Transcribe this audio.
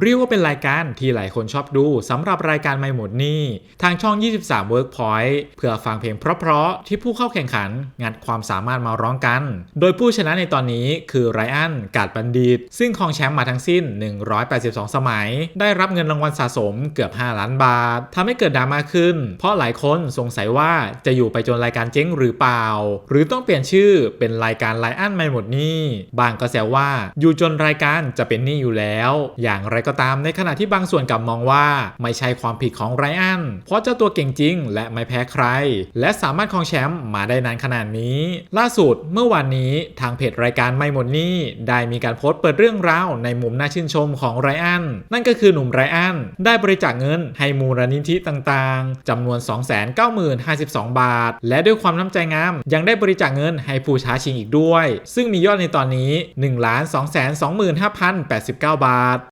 เรียกว่าเป็นรายการที่หลายคนชอบดูสำหรับรายการไม่หมดนี่ ทางช่อง 23 Workpoint เพื่อฟังเพลงเพราะๆที่ผู้เข้าแข่งขันงัดความสามารถมาร้องกัน โดยผู้ชนะในตอนนี้คือไรอันกาดบัณฑิต ซึ่งครองแชมป์มาทั้งสิ้น 182 สมัย ได้รับเงินรางวัลสะสมเกือบ 5 ล้านบาททำให้เกิดดราม่าขึ้น เพราะหลายคนสงสัยว่าจะอยู่ไปจนรายการเจ๊งหรือเปล่า หรือต้องเปลี่ยนชื่อเป็นรายการไลอันไม่หมดนี้บางก็แซวว่าอยู่จนรายการจะเป็นนี้อยู่แล้ว อย่างไรก็ตามในขณะที่บางส่วนกลับมองว่าไม่ใช่ความผิดของไรอัน เพราะเจ้าตัวเก่งจริง และไม่แพ้ใคร และสามารถครองแชมป์มาได้นานขนาดนี้ ล่าสุดเมื่อวานนี้ทางเพจรายการไม่หมดนี้ ได้มีการโพสต์เปิดเรื่องราวในมุมน่าชื่นชมของไรอัน นั่นก็คือหนุ่มไรอัน ได้บริจาคเงินให้มูลนิธิต่างๆจำนวน 290,052 บาท และด้วยความน้ำใจงาม ยังได้บริจาคเงินให้ผู้ท้าชิงอีกด้วย ซึ่งมียอดในตอนนี้ 1 2 2 5 0 89 บาท